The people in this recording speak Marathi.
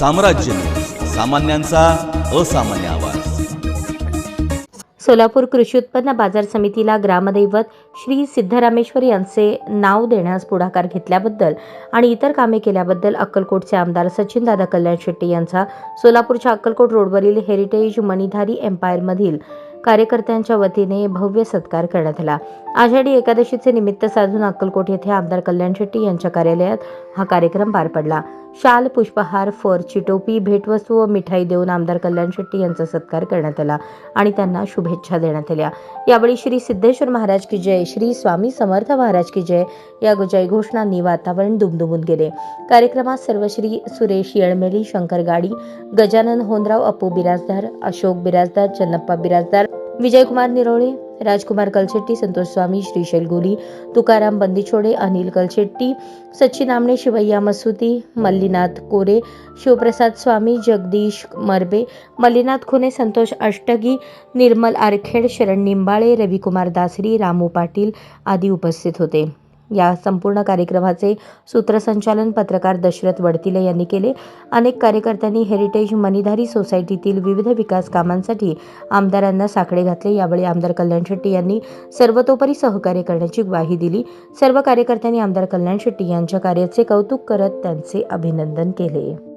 साम्राज्य. सामान्यांचा असामान्य आवाज. सोलापूर कृषी उत्पन्न बाजार समितीला ग्रामदैवत श्री सिद्धरामेश्वर यांचे नाव देण्यास पुढाकार घेतल्याबद्दल आणि इतर कामे केल्याबद्दल अक्कलकोटचे आमदार सचिनदादा कल्याण शेट्टी यांचा सोलापूरच्या अक्कलकोट रोडवरील हेरिटेज मणिधारी एम्पायरमधील कार्यकर्त्यांच्या वतीने भव्य सत्कार करण्यात आला. आषाढी एकादशीचे निमित्त साधून अक्कलकोट येथे आमदार कल्याण शेट्टी यांच्या कार्यालयात हा कार्यक्रम पार पडला. शाल पुष्पहार फरची टोपी भेटवस्तू व मिठाई देऊन आमदार कल्याण शेट्टी यांचा सत्कार करण्यात आला आणि त्यांना शुभेच्छा देण्यात आल्या. यावेळी श्री सिद्धेश्वर महाराज की जय श्री स्वामी समर्थ महाराज की जय या जय घोषणांनी वातावरण दुमदुमून गेले. कार्यक्रमात सर्व श्री सुरेश येळमेली शंकर गाडी गजानन होनराव अपू बिराजदार अशोक बिराजदार चन्नप्पा बिराजदार विजयकुमार निरोळे राजकुमार कलशेट्टी संतोष स्वामी श्रीशैल गोली तुकाराम बंदिछोडे अनिल कलशेट्टी सचिन आमणे शिवय्या मसुती मल्लीनाथ कोरे शिवप्रसाद स्वामी जगदीश मरबे मल्लीनाथ खुने संतोष अष्टगी निर्मल आरखेड शरण निंबाळे रविकुमार दासरी रामू पाटील आदी उपस्थित होते. या संपूर्ण कार्यक्रमाचे सूत्रसंचालन पत्रकार दशरथ वडतिले यांनी केले. अनेक कार्यकर्त्यांनी हेरिटेज मणिधारी सोसायटीतील विविध विकास कामांसाठी आमदारांना साकडे घातले. यावेळी आमदार कल्याण शेट्टी यांनी सर्वतोपरी सहकार्य करण्याची ग्वाही दिली. सर्व कार्यकर्त्यांनी आमदार कल्याण शेट्टी यांच्या कार्याचे कौतुक करत त्यांचे अभिनंदन केले.